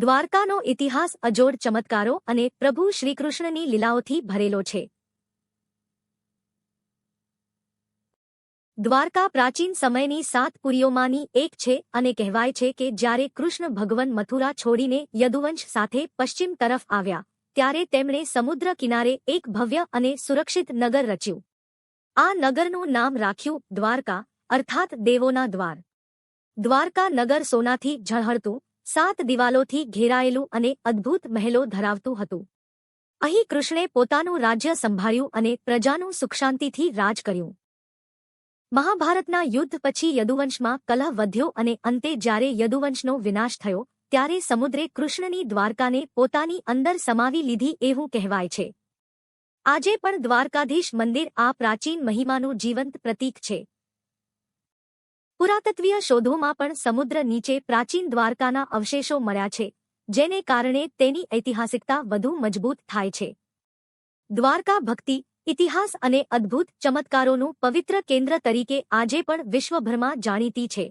દ્વારકાનો ઇતિહાસ અજોડ ચમત્કારો અને પ્રભુ શ્રીકૃષ્ણની લીલાઓથી ભરેલો છે. દ્વારકા પ્રાચીન સમયની સાત પુરીઓમાંની એક છે અને કહેવાય છે કે જ્યારે કૃષ્ણ ભગવન મથુરા છોડીને યદુવંશ સાથે પશ્ચિમ તરફ આવ્યા, ત્યારે તેમણે સમુદ્ર કિનારે એક ભવ્ય અને સુરક્ષિત નગર રચ્યું. આ નગરનું નામ રાખ્યું દ્વારકા, અર્થાત દેવોના દ્વાર. દ્વારકા નગર સોનાથી ઝળહળતું સાત દિવાલોથી ઘેરાયેલું અને અદ્ભુત મહેલો ધરાવતું હતું. અહીં કૃષ્ણે પોતાનું રાજ્ય સંભાળ્યું અને પ્રજાનું સુખશાંતિથી રાજ કર્યું. મહાભારતના યુદ્ધ પછી યદુવંશમાં કલહ વધ્યો અને અંતે જ્યારે યદુવંશનો વિનાશ થયો, ત્યારે સમુદ્રે કૃષ્ણની દ્વારકાને પોતાની અંદર સમાવી લીધી એવું કહેવાય છે. આજે પણ દ્વારકાધીશ મંદિર આ પ્રાચીન મહિમાનું જીવંત પ્રતીક છે. પુરાતત્વીય શોધોમાં પણ સમુદ્ર નીચે પ્રાચીન દ્વારકાના અવશેષો મળ્યા છે, જેને કારણે તેની ઐતિહાસિકતા વધુ મજબૂત થાય છે. દ્વારકા ભક્તિ, ઇતિહાસ અને અદ્ભુત ચમત્કારોનું પવિત્ર કેન્દ્ર તરીકે આજે પણ વિશ્વભરમાં જાણીતી છે.